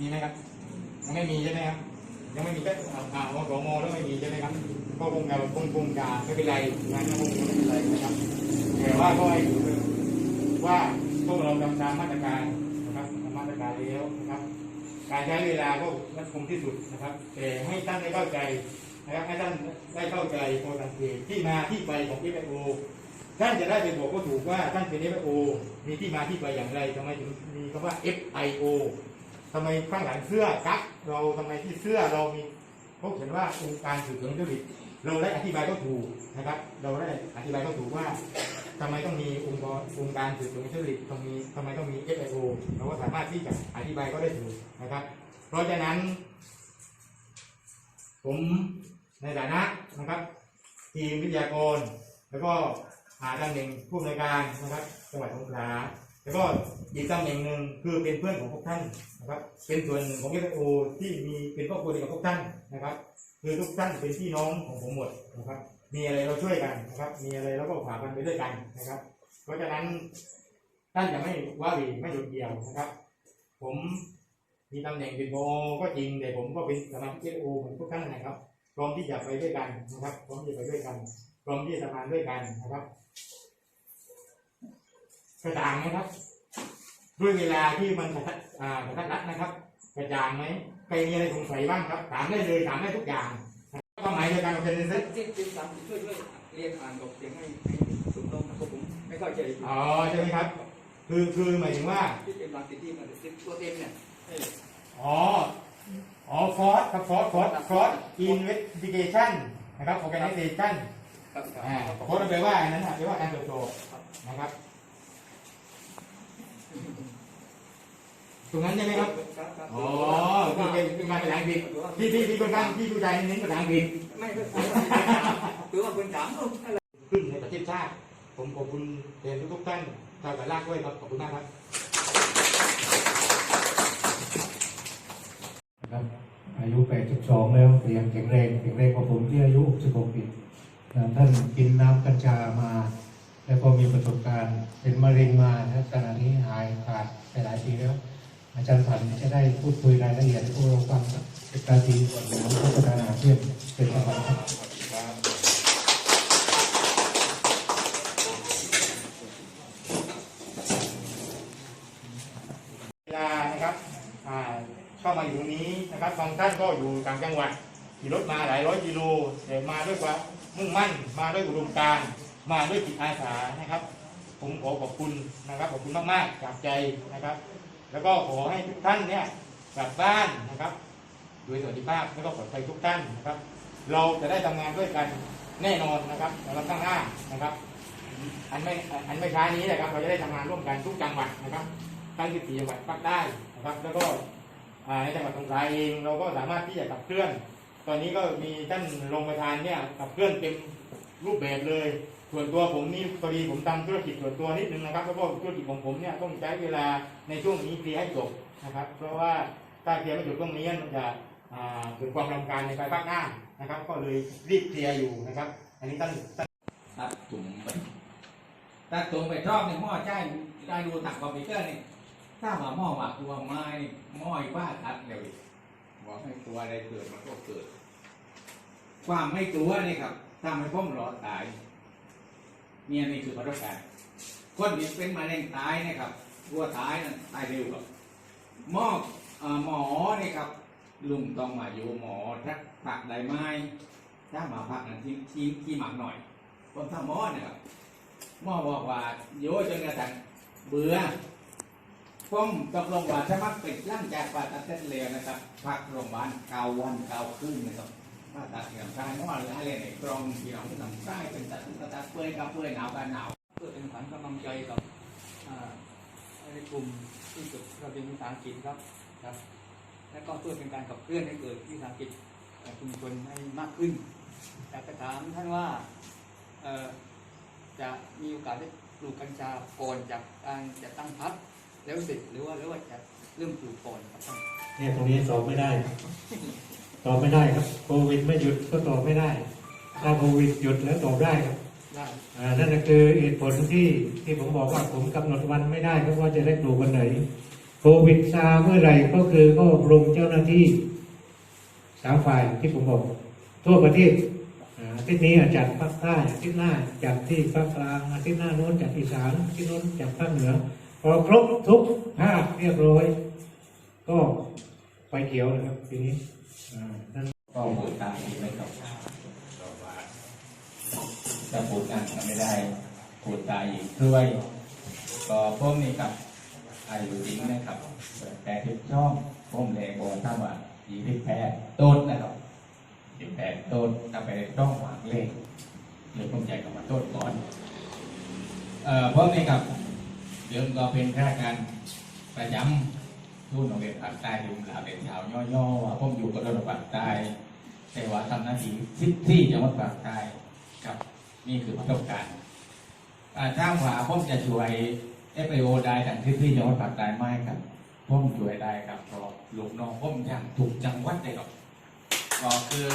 มีไหมครับยังไม่มีใช่ไหมครับ ยังไม่มีก็อ่าอสมแล้วไม่มีใช่ไหมครับก็คงจะคงคงจะไม่เป็นไรงานก็คงไม่เป็นไรนะครับแต่ว่าก็ให้ดูว่าพวกเราทำตามมาตรการนะครับมาตรการแล้วนะครับ การใช้เวลาก็รัดกุมที่สุดนะครับ แต่ให้ท่านได้เข้าใจนะครับให้ท่านได้เข้าใจโปรตังเกตที่มาที่ไปของ FIO ท่านจะได้ไปบอกก็ถูกว่าท่านเป็น FIO มีที่มาที่ไปอย่างไรทำไมถึงมีคำว่า FIO ทำไมข้างหลังเสื้อกั๊กเราทำไมที่เสื้อเรามีเขาเขียนว่าองค์การสืบสวนทุจริตเราได้อธิบายก็ถูกนะครับ เราได้อธิบายก็ถูกว่าทำไมต้องมีองค์กรองค์การสืบสวนทุจริตตรงนี้ทำไมต้องมี FIO เราก็สามารถที่จะอธิบายก็ได้ถูกนะครับ เพราะฉะนั้น ผมในฐานะนะครับทีมวิทยากร แล้วก็หาตำแหน่งผู้อำนวยการนะครับ จังหวัดสงขลาแล้วก็ อีกตำแหน่งหนึ่งคือเป็นเพื่อนของพวกท่านนะครับ เป็นส่วนหนึ่งของเอฟโอที่มีเป็นครอบครัวเดียวกับพวกท่านนะครับ คือทุกท่านเป็นพี่น้องของผมหมดนะครับ มีอะไรเราช่วยกันนะครับ มีอะไรเราก็ผ่ากันไปด้วยกันนะครับ เพราะฉะนั้นท่านจะไม่ว่าหวีไม่หยุดเดี่ยวนะครับ ผมมีตำแหน่งเป็นโอก็จริงแต่ผมก็เป็นสมาชิกเอฟโอเหมือนทุกท่านนะครับพร้อมที่จะไปด้วยกันนะครับพร้อมที่จะไปด้วยกันพร้อมที่จะทำงานด้วยกันนะครับกระจ่างไหมครับ ด้วยเวลาที่มันกระทัดอ่ากระทัดรัดนะครับกระจ่างไหมใครมีอะไรสงสัยบ้างครับ ถามได้เลยถามได้ทุกอย่างก็หมายเดียวกันกับเป็นเซ็ตที่ที่สามช่วยช่วยเรียนอ่านออกเสียงให้ให้ถูกต้องนะครับผมไม่เข้าใจอ๋อใช่ไหมครับ คือคือหมายถึงว่าที่เป็นบางสิ่งที่มันเป็นตัวเต็มเนี่ยเอออ๋ออ๋อฟอร์สครับฟอร์สฟอร์สฟอร์สอินเวสติเกชันนะครับ organization ครับครับอ่าโค้ดแปลว่าอันนั้นนะแปลว่าการเติบโตนะครับ ตรงนั้นใช่ไหมครับครับครับ อ๋อคือเป็นเป็นการภาษาอังกฤษที่ที่ที่คนกลางที่ผู้ชายเน้นภาษาอังกฤษไม่ไม่คือว่าคนถามอะไรขึ้นในประเทศชาติ ผมขอบคุณแทนทุกๆท่านชาวกะลาดด้วยครับ ขอบคุณมากครับนะครับอายุ 82 แล้วแต่ยังแข็งแรงแข็งแรงกว่าผมที่อายุ16ปีนะท่านกินน้ำกัญชามา แล้วก็มีประสบการณ์ เป็นมะเร็งมานะขณะนี้หายขาดไปหลายปีแล้ว อาจารย์ผันจะได้พูดคุยรายละเอียดให้พวกเราฟังเป็นการดีก่อนน้ำพัฒนาอาเซียนเป็นสำคัญครับเวลานะครับอ่าเข้ามาอยู่ตรงนี้นะครับบางท่านก็อยู่ต่างจังหวัดขี่รถมาหลายร้อยกิโลแต่มาด้วยความมุ่งมั่นมาด้วยอุดมการมาด้วยจิตอาสานะครับ ผมขอขอบคุณนะครับขอบคุณมากๆจากใจนะครับ แล้วก็ขอให้ทุกท่านเนี่ยกลับบ้านนะครับโดยสวัสดิภาพแล้วก็ปลอดภัยทุกท่านนะครับ เราจะได้ทำงานด้วยกันแน่นอนนะครับสำหรับข้างหน้านะครับ อันไม่อันไม่ช้านี้นะครับ เราจะได้ทำงานร่วมกันทุกจังหวัดนะครับทั้ง14จังหวัดภาคใต้นะครับ แล้วก็ในจังหวัดสงขลาเองเราก็สามารถที่จะขับเคลื่อน ตอนนี้ก็มีท่านรองประธานเนี่ยขับเคลื่อนเต็มรูปแบบเลย ส่วนตัวผมนี่พอดีผมทำธุรกิจส่วนตัวนิดนึงนะครับ แล้วก็ธุรกิจของผมเนี่ยต้องใช้เวลาในช่วงนี้เคลียร์ให้จบนะครับ เพราะว่าถ้าเคลียร์ไม่จบตรงนี้มันจะเกิดความรำคาญในภายภาคหน้านะครับ ก็เลยรีบเคลียร์อยู่นะครับ อันนี้ท่านท่านตัดตุ่มไปตัดตุ่มไปรอบหนึ่งหม้อใจได้ดูตักคอมพิวเตอร์นี่ถ้าว่าหม้อหมักตัวไม่หม้ออีกว่าตัดเร็วบอกให้ตัวอะไรเกิดมันก็เกิด ความไม่กลัวนี่ครับทำให้ผมรอดตาย เนี่ยนี่คือประสบการณ์คนที่เป็นมะเร็งตายนะครับกลัวตายนั่นตายเร็วครับหมออ่อหมอเนี่ยครับ ลุงต้องมาอยู่หมอทักผักไดไหมถ้ามาผักนั้นที่ที่ที่หมักหน่อยคนทำหมอเนี่ยครับหมอบอกว่าโยจนกระทั่งเบื่อผมตกลงว่าถ้ามักเป็นร่างจากผ่าตัดเสร็จแล้วนะครับพักโรงพยาบาลเก้าวันเก้าคืนนะครับาตัดเกี่ยวกับหมอเลยให้เรียนในกรองที่เราทำได้เป็นตัดตัดตัดเปื่อยกับเปื่อยหนาวกันหนาวเพื่อเป็นขวัญกำลังใจกับอ่าในกลุ่มที่จบเราเป็นภาษาอังกฤษครับครับ และก็เพื่อเป็นการขับเคลื่อนให้เกิดวิสาหกิจเอ่อชุมชนให้มากขึ้นอยากจะถามท่านว่าเออจะมีโอกาสได้ปลูกกัญชาก่อนจากการจะตั้งพรรคแล้วเสร็จหรือว่าหรือว่าจะเริ่มปลูกก่อนครับเนี่ยตรงนี้ตอบไม่ได้ ตอบไม่ได้ครับโควิดไม่หยุดก็ตอบไม่ได้ ถ้าโควิดหยุดแล้วตอบได้ครับได้อ่านั่นก็คือเหตุผลที่ที่ผมบอกว่าผมกำหนดวันไม่ได้ครับว่าจะได้ปลูกวันไหน โควิดซาเมื่อไหร่ก็คือก็ลงเจ้าหน้าที่สามฝ่ายที่ผมบอกทั่วประเทศอ่าอาทิตย์นี้จัดภาคใต้อาทิตย์หน้าจัดที่ภาคกลางอาทิตย์หน้าโน้นจัดอีสานอาทิตย์โน้นจัดภาคเหนือพอครบทุกภาคเรียบร้อย ก็ ไฟเขียวนะครับทีนี้อ่านั่นก็ปวดตาอีกไหมครับก็ว่าถ้าปวดกันก็ไม่ได้ปวดตาอีกด้วยก็พวกนี้ครับอายุจริงนะครับแต่ที่ช่องพวกแรงบอกถ้าว่ายีที่แพ้ต้นนะครับที่แพ้ต้นถ้าไปช่องหวางเลขหรือผมใจกับมาต้นก่อนเอ่อพวกนี้ครับเดิมก็เป็นข้าราชการประจำ รุ่นโรงเรียนภาคใต้อยู่หลาเป็นชาวย่อๆว่าผมอยู่กับระดับภาคใต้แต่ว่าทำหน้าที่ที่ที่จังหวัดภาคใต้ครับนี่คือประสบการณ์อ่าถ้าว่าผมจะช่วย FIO ได้ทางที่ที่จังหวัดภาคใต้ไหมครับผมช่วยได้ครับเพราะลูกน้องผมยังถูกจังหวัดเลยครับก็คือ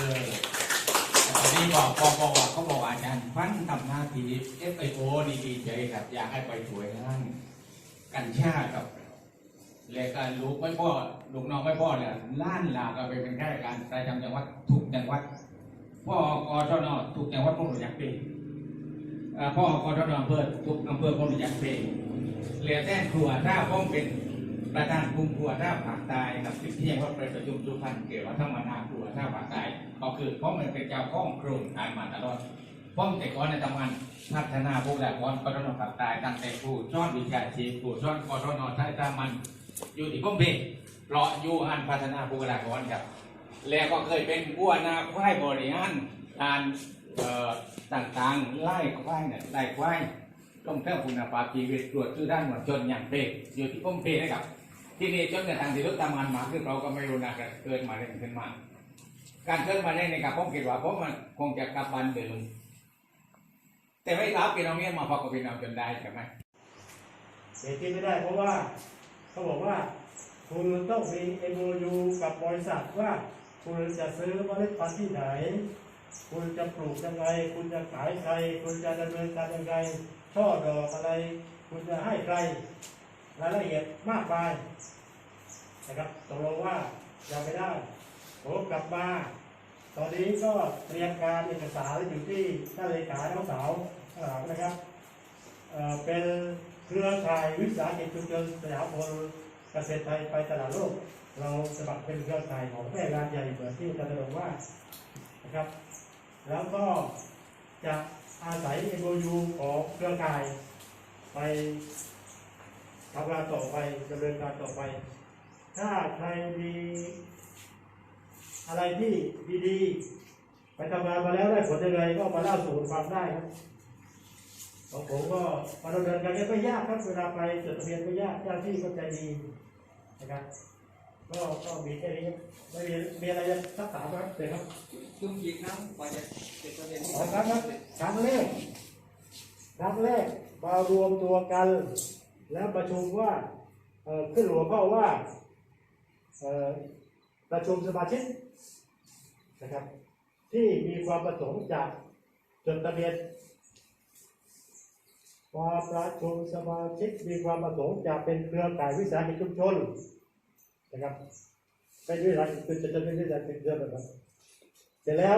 ตอนนี้บอกบอกบอกว่าเขาบอกอาจารย์ฟันทำหน้าที่ FIO นี่ดีใจครับอยากให้ไปช่วยงานกัญชาครับ เรียกกันลูกไม่พ่อลูกน้องไม่พ่อเนี่ยล้านลาก็ไปเป็นข้าราชการประจำจังหวัดทุกจังหวัดพ่อกชนทุกจังหวัดผมรู้จักเป็นเอ่อพ่อชนอำเภอทุกอำเภอผมรู้จักเป็นเรียกแท้ครัวถ้าผมเป็นประธานกลุ่มครัวถ้าภาคใต้ครับที่ที่ยงว่าไปประชุมสุพรรณเกี่ยวกับธรรมนาครัวถ้าภาคใต้ก็คือผมเป็นเจ้าข้องโครงการมาตลอดผมแต่ก่อนในทำงานพัฒนาพวกแหลกวันกชนภาคใต้ตั้งแต่ผู้ช่อนวิชาชีพผู้ช่อนกชนไทยตามัน อยู่ที่ผมเพเพราะอยู่หันพัฒนาบุคลากรครับ แล้วก็เคยเป็นผู้อนาควายบริหารการต่างๆไล่ควายเนี่ยไล่ควายต้องเพิ่มคุณภาพชีวิตตรวจชื่อด้านหมวดชนอย่างเพงอยู่ที่ผมเพนะครับ ที่นี่จนกระทั่งที่รถทำงานมาคือเราก็ไม่รู้นะเกิดมาได้ขึ้นมา การเกิดมาได้ในกับผมคิดว่าผมมันคงจะกลับบ้านเดิมแต่ไม่รับพี่น้องเนี่ยมาพอกับพี่น้องจนได้ใช่ไหมเสียที่ไม่ได้เพราะว่า เขาบอกว่า คุณต้องมี MOU กับบริษัทว่า คุณจะซื้อเมล็ดพันธุ์ที่ไหน คุณจะปลูกยังไง คุณจะขายใคร คุณจะดำเนินการยังไง ช่อดอกอะไร คุณจะให้ใครรายละเอียดมากมายนะครับตกลงว่ายังไม่ได้ผมกลับมาตอนนี้ก็เตรียมการเอกสารอยู่ที่ท่านเลขาน้องสาวข้างหลังนะครับเเป็น เครือข่ายวิสาหกิจชุมชนสยามพลเกษตรไทยไปตลาดโลก เราสมัครเป็นเครือข่ายของแม่งานใหญ่เหมือนที่อาจารย์นรงว่านะครับ แล้วก็จะอาศัย MOU ของเครือข่าย ไปทำงานต่อไปดำเนินการต่อไป ถ้าใครมีอะไรที่ดีๆ ไปทำงานมาแล้วได้ผลยังไงก็มาเล่าสู่กันฟังได้ครับ ของผมก็มาดำเนินการก็ไม่ยากครับเวลาไปจดทะเบียนไม่ยากเจ้าหน้าที่ก็ใจดีนะครับก็ก็มีแค่นี้ครับไม่มีมีอะไรจะสักถามครับเดี๋ยวครับจุ่มกี่ครั้งกว่าจะเสร็จประเด็นนี้สองครั้งครับครั้งแรกครั้งแรกมารวมตัวกัน แล้วประชุมว่าเอ่อขึ้นหัวข้อว่าเอ่อประชุมสมาชิกนะครับ ที่มีความประสงค์จะจดทะเบียน ความประชุมสมาชิกมีความประสงค์จะเป็นเครือข่ายวิสาหกิจชุมชนนะครับไม่ใช่วิสาหกิจชุมชนจะเป็นวิสาหกิจชุมชนนะครับเสร็จแล้ว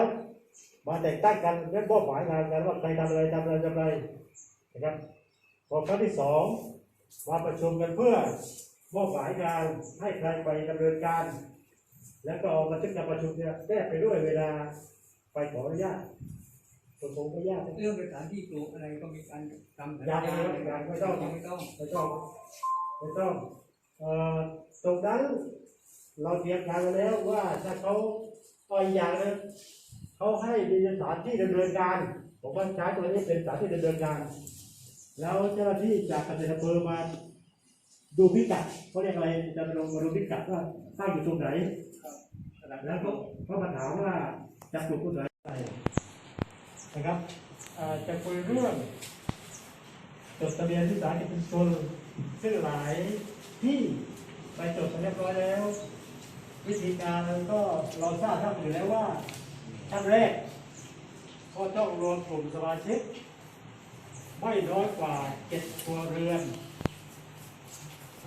มาแต่งตั้งกันและมอบหมายงานกันว่าใครทำอะไรทำอะไรทำอะไรนะครับพอครั้งที่สองมาประชุมกันเพื่อมอบหมายงานให้ใครไปดำเนินการ แล้วก็เอาบันทึกการประชุมเนี่ยแนบไปด้วยเวลาไปขออนุญาต ผมคงไม่ยากนะเรื่องสถานที่ปลูกอะไรก็มีการทำสัญยังญาไม่ต้องไม่ต้องไม่ต้องไม่ต้องไม่ต้องเอ่อตรงนั้นเราเตรียมการไว้แล้วว่าถ้าเขาเอาอีกอย่างหนึงเขาให้มีสถานที่ดำเนินการผมว่าใช้ตัวนี้เป็นสถานที่ดำเนินการ แล้วเจ้าหน้าที่จากเกษตรอำเภอมาดูพิกัดเขาเรียกอะไรจะลงมาดูพิกัดว่าตั้งอยู่ตรงไหนแล้วก็เขามาถามว่าจะปลูกต้นไหน นะครับจะคุยเรื่องจดทะเบียนวิสาหกิจชุมชนซึ่งหลายที่ไปจดกันเรียบร้อยแล้ว วิธีการก็เราทราบท่านอยู่แล้วว่าขั้นแรก ก็ต้องรวมกลุ่มสมาชิกไม่น้อยกว่าเจ็ดครัวเรือน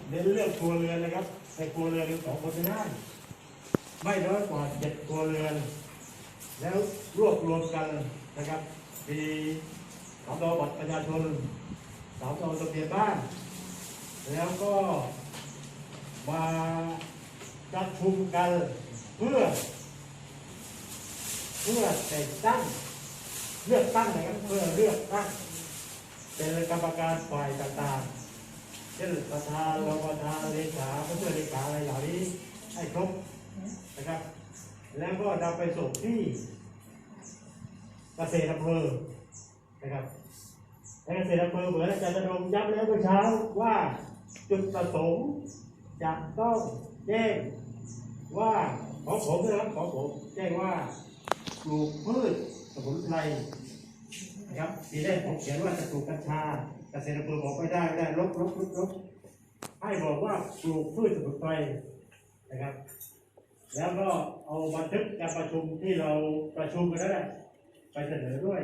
เน้นเรื่องครัวเรือนนะครับในครัวเรือนของคนที่นั่นไม่น้อยกว่าเจ็ดครัวเรือน แล้วรวบรวมกันนะครับ มีสามดอบัตรประชาชนสามดอทะเบียนบ้าน แล้วก็มาประชุมกันเพื่อ เพื่อแต่งตั้งเลือกตั้งนะครับเพื่อเลือกตั้งเป็นกรรมการฝ่ายต่างๆเช่นประธานรองประธานเลขาผู้ช่วยเลขาอะไรเหล่านี้ให้ครบนะครับ แล้วก็นำไปส่งที่ เกษตรอำเภอนะครับและเกษตรอำเภอเหมือนอาจารย์จะลงย้ำแล้วเมื่อเช้าว่าจุดประสงค์จะต้องแจ้งว่าของผมนะครับของผมแจ้งว่าปลูกพืชสมุนไพรนะครับทีแรกผมเขียนว่าจะปลูกกัญชาเกษตรอำเภอบอกไม่ได้ไม่ได้ลบลบลบลบให้บอกว่าปลูกพืชสมุนไพรนะครับ แล้วก็เอาบันทึกการประชุมที่เราประชุมกันนั่นแหละ ไปเสนอด้วย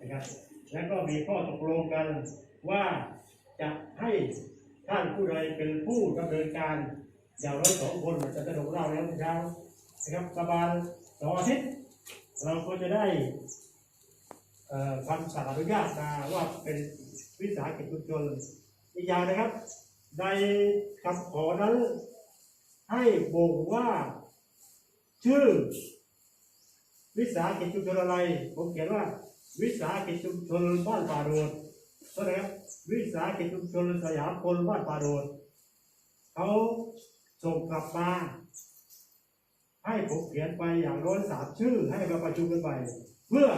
นะครับ แล้วก็มีข้อตกลงกันว่าจะให้ท่านผู้ใดเป็นผู้ดำเนินการอย่างน้อยสองคนมันจะกระโดดเล่าแล้วเช้านะครับประมาณสองอาทิตย์เราก็จะได้คำสั่งอนุญาตมาว่าเป็นวิสาหกิจชุมชนอีกอย่างนะครับ ในคำขอนั้นให้บ่งว่า ชื่อ วิสาหกิจชุมชนอะไร ผมเขียนว่า วิสาหกิจชุมชนบ้านป่าโดก็นะครับวิสาหกิจชุมชนสยามพลบ้านป่าโดเขาส่งกลับมาให้ผมเขียนไปอย่างร้อยสามชื่อให้มาประชุมกันไปเพื่อ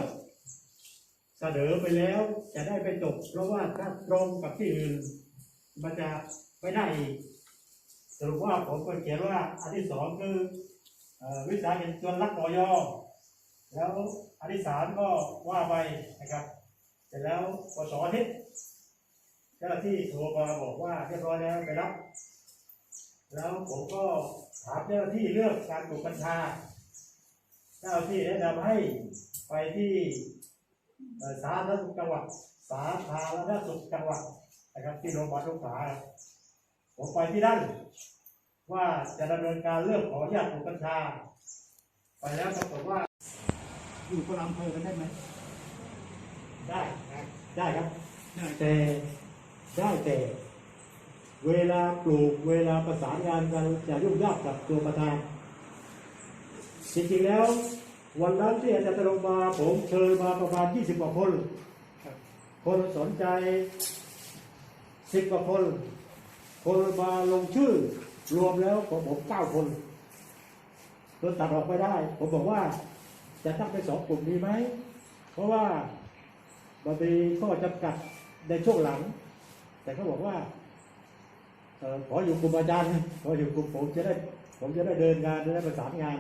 เสนอไปแล้วจะได้ไปจบเพราะว่าถ้าตรงกับที่อื่น มันจะไม่ได้อีกสรุปว่าผมก็เขียนว่าอันที่สองคืออวิสาหกิจชนรักกอยอ แล้วอันที่สามก็ว่าไปนะครับ เสร็จแล้วปสอาทิตย์เจ้าหน้าที่โทรมาบอกว่าเรียบร้อยแล้วไปรับ แล้วผมก็ถามเจ้าหน้าที่เรื่องการปลูกกัญชา เจ้าหน้าที่แนะนำให้ไปที่สาธารณสุขจังหวัด สาธารณสุขจังหวัดนะครับที่โรงพยาบาลสงขลาผมไปที่นั่นว่าจะดำเนินการเรื่องขออนุญาตปลูกกัญชา ไปแล้วปรากฏว่า อยู่คนละอำเภอกันได้ไหมได้นะได้ครับได้แต่ได้แต่ เวลาปลูกเวลาประสานงานกันจะยุ่งยากกับตัวประธาน จริงๆแล้ว วันนั้นที่อาจารย์ตรงมาผมเชิญมาประมาณ 20 กว่าคน คนสนใจ 10 กว่าคน คนมาลงชื่อ รวมแล้วของผมเก้าคนโดนตัดออกไม่ได้ ผมบอกว่า จะตั้งเป็นสองกลุ่มดีไหม เพราะว่ามันมีข้อจำกัดในช่วงหลัง แต่เขาบอกว่าเอ่อขออยู่กลุ่มอาจารย์ขออยู่กลุ่มผมจะได้ ผมจะได้เดินงานจะได้ประสานงาน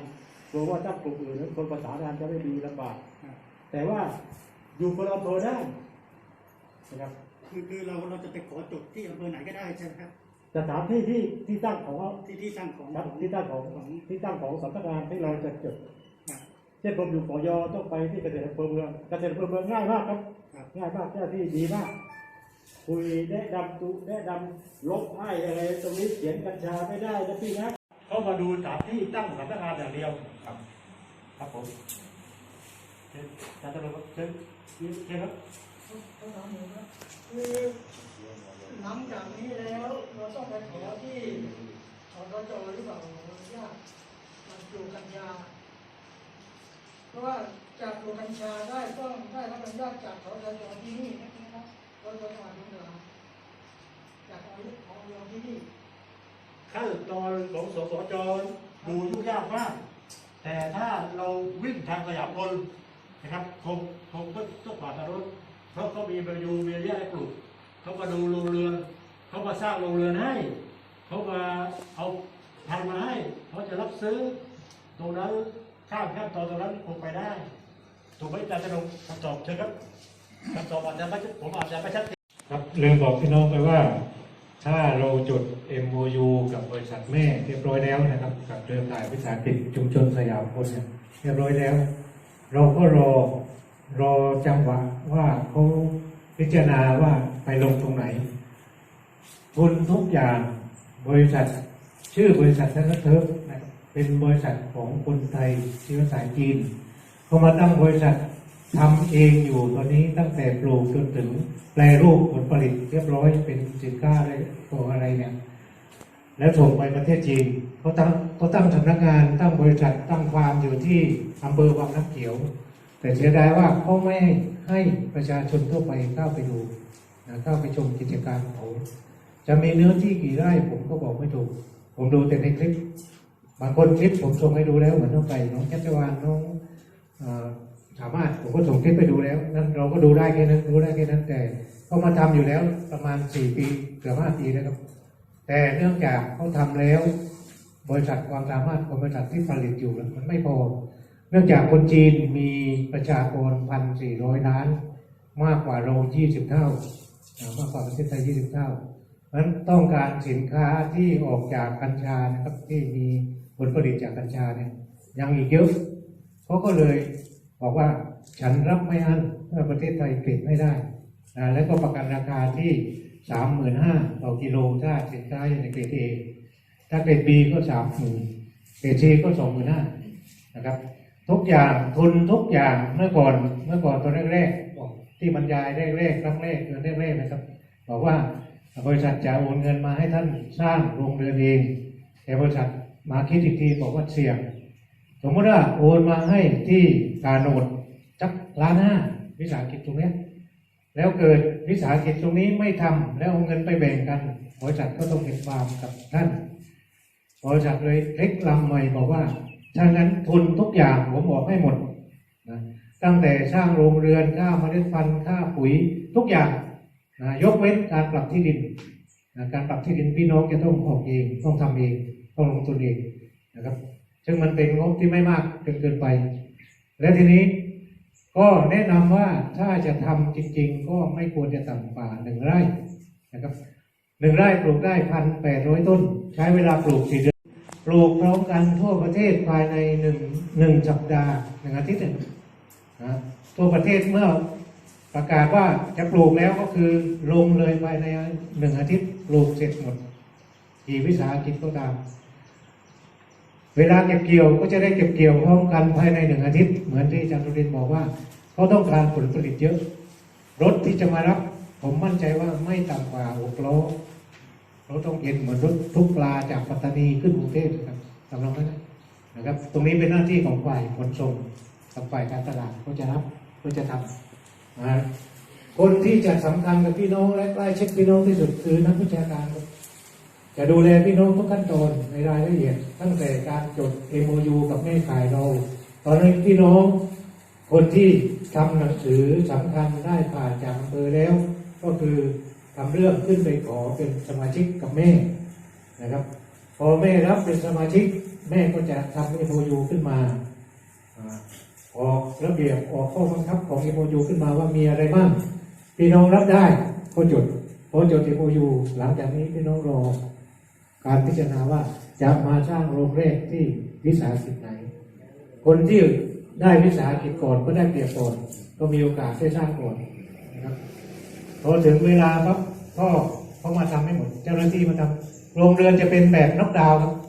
กลัวว่าถ้ากลุ่มอื่นนั้นคนประสานงานจะไม่ดีลำบากแต่ว่าอยู่คนละอำเภอได้นะครับคือคือเราเราจะไปขอจดที่อำเภอไหนก็ได้ใช่ไหมครับสถานที่ที่ที่ตั้งของที่ที่ตั้งของครับของที่ตั้งของของที่ตั้งของสำนักงานที่เราจะจดครับ เช่นผมอยู่ขอยอต้องไปที่เกษตรอำเภอเมืองเกษตรอำเภอเมืองง่ายมากครับง่ายมากเจ้าที่ดีมาก คุยแนะนำตุแนะนำลบให้อะไรตรงนี้เขียนกัญชาไม่ได้นะพี่นะเขามาดูสถานที่ตั้งสำนักงานอย่างเดียวครับ ครับผมเชิญอาจารย์ตำรวจเชิญเชิญครับคือหลังจากนี้แล้วเราต้องไปขอที่สตจหรือเปล่าญาตมาปลูกกัญชา ราะว่าจากปลูกกัญชาได้ต้องได้รับอนุญาตจากสตจที่นี่นะครับสตจจังหวัดสงขลาจากออยของเราที่นี่ขั้นตอนของสสจดูยุ่งยากมาก แต่ถ้าเราวิ่งทางสยามพลนะครับคงคงต้องต้องผ่านทางรถเพราะเขามีประโยชน์มีระยะให้ปลูกเขามาดูโรงเรือนเขามาสร้างโรงเรือนให้เขามาเอาทำมาให้เขาจะรับซื้อตรงนั้น ข้ามขั้นตอนตรงนั้นคงไปได้ ถูกไหมอาจารย์ธนงคำตอบเชิญครับคำตอบอาจจะไม่ผมอาจจะไม่ชัดเจนครับลืมบอกพี่น้องไปว่า ถ้าเราจด MOU กับบริษัทแม่เรียบร้อยแล้วนะครับ กับเครือข่ายวิสาหกิจชุมชนสยามพลเนี่ยเรียบร้อยแล้ว เราก็รอรอจังหวะว่าเขาพิจารณาว่าไปลงตรงไหน ทุนทุกอย่างบริษัท ชื่อบริษัททันเทิร์ฟนะ เป็นบริษัทของคนไทยเชื้อสายจีนเขามาตั้งบริษัททำเองอยู่ตอนนี้ตั้งแต่ปลูกจนถึงแปรรูปผลผลิตเรียบร้อยเป็นสินค้าอะไรตัวอะไรเนี่ย แล้วส่งไปประเทศจีนเขาตั้งเขาตั้งสำนักงานตั้งบริษัทตั้งฟาร์มอยู่ที่อำเภอวังน้ำเขียว แต่เสียดายว่าเขาไม่ให้ประชาชนทั่วไปเข้าไปดูนะเข้าไปชมกิจการของเขาจะมีเนื้อที่กี่ไร่ผมก็บอกไม่ถูก ผมดูแต่ในคลิป บางคนคลิปผมส่งให้ดูแล้วเหมือนน้องไก่น้องแคทวานน้องอสามารถผมก็ส่งคลิปไปดูแล้วนั้นเราก็ดูได้แค่นั้นดูได้แค่นั้นแต่เขามาทำอยู่แล้วประมาณสี่ปีเกือบห้าปีแล้วครับ แต่เนื่องจากเขาทำแล้ว บริษัทความสามารถของบริษัทที่ผลิตอยู่มันไม่พอ เนื่องจากคนจีนมีประชากรพันสี่ร้อยล้าน มากกว่าเรายี่สิบเท่าอ่ามากกว่าประเทศไทยยี่สิบเท่าเพราะฉะนั้นต้องการสินค้าที่ออกจากกัญชานะครับที่มี ผลผลิตจากกัญชาเนี่ยยังอีกเยอะเขาก็เลยบอกว่าฉันรับไม่อั้นเมื่อประเทศไทยผลิตไม่ได้อ่าแล้วก็ประกันราคาที่สามหมื่นห้าต่อกิโลถ้าสินค้าอยู่ในเกรดเอถ้าเกรดบีก็สามหมื่นเกรดซีก็สองหมื่นห้านะครับ ทุกอย่างทุนทุกอย่างเมื่อก่อนเมื่อก่อนตอนแรกๆที่บรรยายแรกๆครั้งแรกเดือนแรกๆนะครับ บอกว่าบริษัทจะโอนเงินมาให้ท่านสร้างโรงเรือนเองแต่บริษัท มาคิดอีกทีบอกว่าเสี่ยง สมมติว่าโอนมาให้ที่การโนดจักล้านห้าวิสาหกิจตรงนี้แล้วเกิดวิสาหกิจตรงนี้ไม่ทำแล้วเอาเงินไปแบ่งกันบริษัทก็ต้องเป็นความกับท่านบริษัทเลยเล็กลำใหม่บอกว่าถ้างั้นทุนทุกอย่างผมบอกให้หมดนะตั้งแต่สร้างโรงเรือนค่าเมล็ดพันธุ์ค่าปุ๋ยทุกอย่างนะยกเว้นการปรับที่ดินนะการปรับที่ดินพี่น้องจะต้องออกเองต้องทำเอง ต้องลงทุนเองนะครับ ซึ่งมันเป็นงบที่ไม่มากจนเกินไป และทีนี้ก็แนะนำว่าถ้าจะทำจริง ๆ ก็ไม่ควรจะต่ำกว่าหนึ่งไร่นะครับหนึ่งไร่ปลูกได้พันแปดร้อยต้น ใช้เวลาปลูกสี่เดือนปลูกพร้อมกันทั่วประเทศภายในหนึ่งหนึ่งสัปดาห์หนึ่งอาทิตย์หนึ่งนะทั่วประเทศเมื่อประกาศว่าจะปลูกแล้วก็คือลงเลยภายในหนึ่งอาทิตย์ปลูกเสร็จหมดกี่วิสาหกิจก็ตาม เวลาเก็บเกี่ยวก็จะได้เก็บเกี่ยวพร้อมกันภายในหนึ่งอาทิตย์ เหมือนที่อาจารย์ตุรินบอกว่าเขาต้องการผลผลิตเยอะ รถที่จะมารับ ผมมั่นใจว่าไม่ต่ำกว่าหกล้อเราต้องเห็นเหมือนรถทุกปลาจากปัตตานีขึ้นกรุงเทพนะครับสำหรับนั้นนะครับ ตรงนี้เป็นหน้าที่ของฝ่ายขนส่งกับฝ่ายการตลาดเขาจะรับเขาจะทำนะคนที่จะสำคัญกับพี่น้องและใกล้ชิดพี่น้องที่สุดคือนักวิชาการครับ จะดูแลพี่น้องทุกขั้นตอนในรายละเอียด ตั้งแต่การจด MOU กับแม่ขายเรา ตอนนี้พี่น้อง คนที่ทำหนังสือสำคัญได้ผ่านจากอำเภอแล้ว ก็คือทำเรื่องขึ้นไปขอเป็นสมาชิกกับแม่นะครับ พอแม่รับเป็นสมาชิก แม่ก็จะทำเอ็มยูขึ้นมาออกระเบียบออกข้อบังคับของเอ็มโยูขึ้นมาว่ามีอะไรบ้างพี่น้องรับได้ก็จดพอจดเอ็มโยูหลังจากนี้พี่น้องรอ การพิจารณาว่าจะมาสร้างโรงเรกที่วิสาหกิจไหน คนที่ได้วิสาหกิจก่อนก็ได้เปรียบก่อนก็มีโอกาสได้สร้างก่อนนะครับพอถึงเวลาปั๊บก็เขามาทำให้หมด เจ้าหน้าที่มาทำโรงเรือนจะเป็นแบบนกดาวครับ